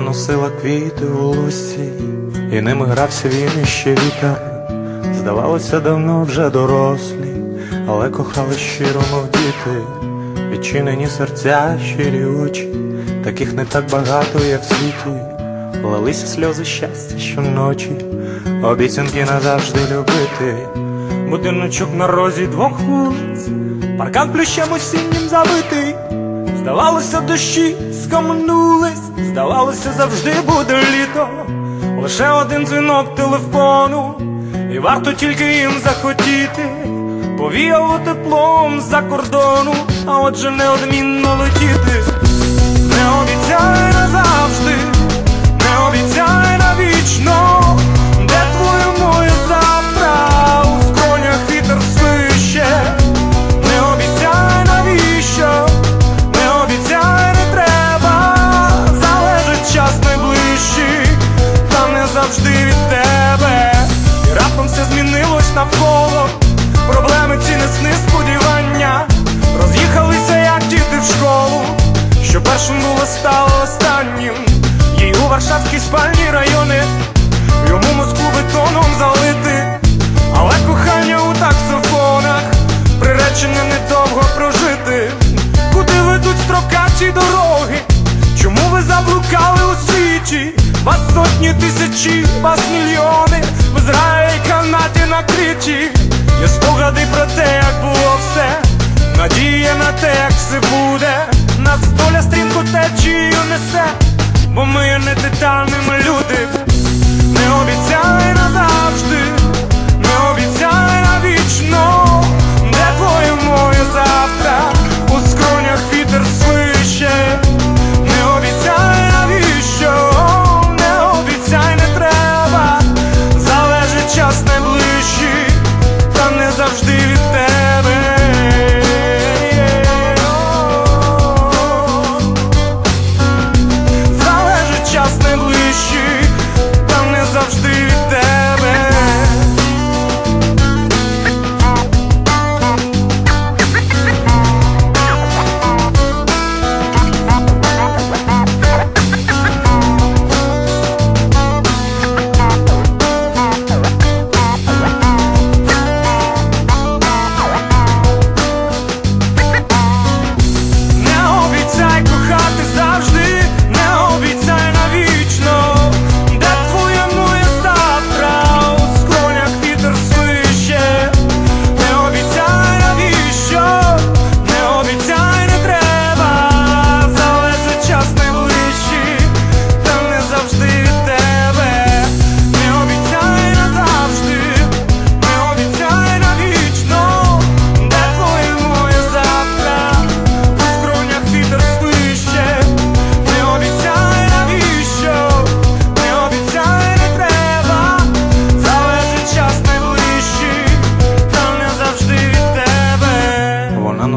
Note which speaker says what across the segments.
Speaker 1: носила квіти у лусі, і ними грався він іще вітер. Здавалося, давно вже дорослі, але кохали щиро, мов діти, відчинені серця, щирі очі, таких не так багато є в світі, лилися сльози щастя щоночі, обіцянки назавжди любити, будиночок на розі двох вулиць, паркан плющем осіннім забитий. Здавалося, дощі скамнулись, здавалося, завжди буде літо. Лише один дзвінок телефону, і варто тільки їм захотіти, повіяло теплом з-за кордону, а отже неодмінно летіти. Не обіцяй назавжди, завжди від тебе. І раптом все змінилось навколо. Проблеми ці не сни сподівання. Роз'їхалися, як діти в школу. Що першим було стало останнім. Їй у варшавські спальні райони, йому Москву бетоном залити. Але кохання у таксофонах приречене недовго прожити. Куди ведуть строкачі дороги? Чому ви заблукали у світі? Вас сотні тисячі, вас мільйони, в зраї канаті накриті. Є спогади про те, як було все, надія на те, як все буде. Нас доля стрімко течію несе, бо ми не не титанами люди.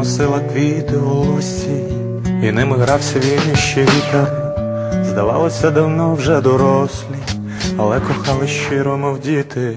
Speaker 1: Носила квіти у лусі, і ними грався він іще вітер. Здавалося, давно вже дорослі, але кохали щиро, мов діти.